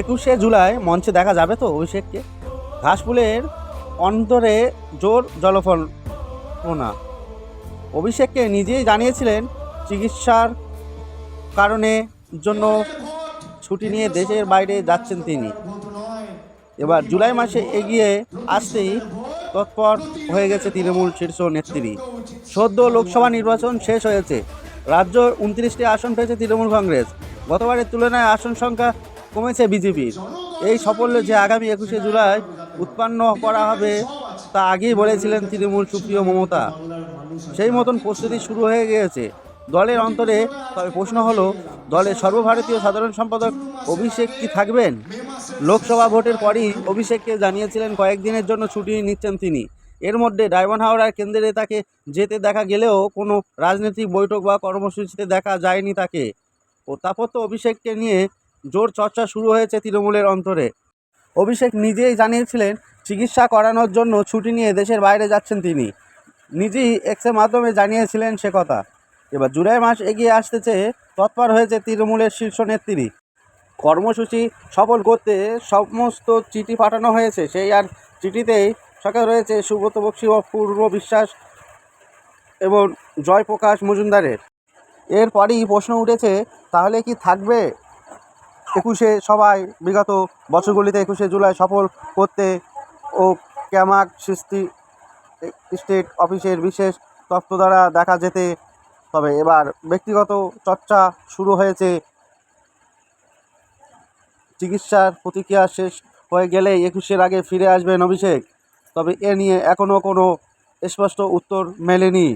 একুশে জুলাই মঞ্চে দেখা যাবে তো অভিষেককে? ঘাসফুলের অন্তরে জোর জলফলনা। অভিষেককে নিজেই জানিয়েছিলেন চিকিৎসার কারণে জন্য ছুটি নিয়ে দেশের বাইরে যাচ্ছেন তিনি। এবার জুলাই মাসে এগিয়ে আসতেই তৎপর হয়ে গেছে তৃণমূল শীর্ষ নেত্রী। সদ্য লোকসভা নির্বাচন শেষ হয়েছে। রাজ্য উনত্রিশটি আসন পেয়েছে তৃণমূল কংগ্রেস। গতবারের তুলনায় আসন সংখ্যা কমেছে বিজেপির। এই সাফল্য যে আগামী একুশে জুলাই উৎপন্ন করা হবে, তা আগেই বলেছিলেন তৃণমূল সুপ্রিয় মমতা। সেই মতন প্রস্তুতি শুরু হয়ে গিয়েছে। দলের অন্তরে তবে প্রশ্ন হলো, দলের সর্বভারতীয় সাধারণ সম্পাদক অভিষেক কি থাকবেন? লোকসভা ভোটের পরই অভিষেককে জানিয়েছিলেন কয়েকদিনের জন্য ছুটি নিচ্ছেন তিনি। এর মধ্যে ডায়মন্ড হাওড়ার কেন্দ্রে তাকে যেতে দেখা গেলেও কোনো রাজনৈতিক বৈঠক বা কর্মসূচিতে দেখা যায়নি তাকে। ও তারপর তো অভিষেককে নিয়ে জোর চর্চা শুরু হয়েছে তৃণমূলের অন্তরে। অভিষেক নিজেই জানিয়েছিলেন, চিকিৎসা করানোর জন্য ছুটি নিয়ে দেশের বাইরে যাচ্ছেন তিনি। নিজেই এক্সের মাধ্যমে জানিয়েছিলেন সে কথা। এবার জুলাই মাস এগিয়ে আসতেছে তৎপর হয়েছে তৃণমূলের শীর্ষ নেত্রী। কর্মসূচি সফল করতে সমস্ত চিঠি পাঠানো হয়েছে। সেই আর চিঠিতেই সকাল রয়েছে সুব্রত বক্সি ও পূর্ব বিশ্বাস এবং জয়প্রকাশ মজুমদারের। এরপরই প্রশ্ন উঠেছে, তাহলে কি থাকবে? একুশে সবাই বিগত বছরগুলিতে একুশে জুলাই সফল করতে ও ক্যামাক সৃষ্টি স্টেট অফিসের বিশেষ তত্ত্ব দ্বারা দেখা যেতে তবে এবার ব্যক্তিগত চর্চা শুরু হয়েছে। চিকিৎসার প্রতিক্রিয়া শেষ হয়ে গেলেই একুশের আগে ফিরে আসবেন অভিষেক। তবে এ নিয়ে এখনও কোনো স্পষ্ট উত্তর মেলেনি।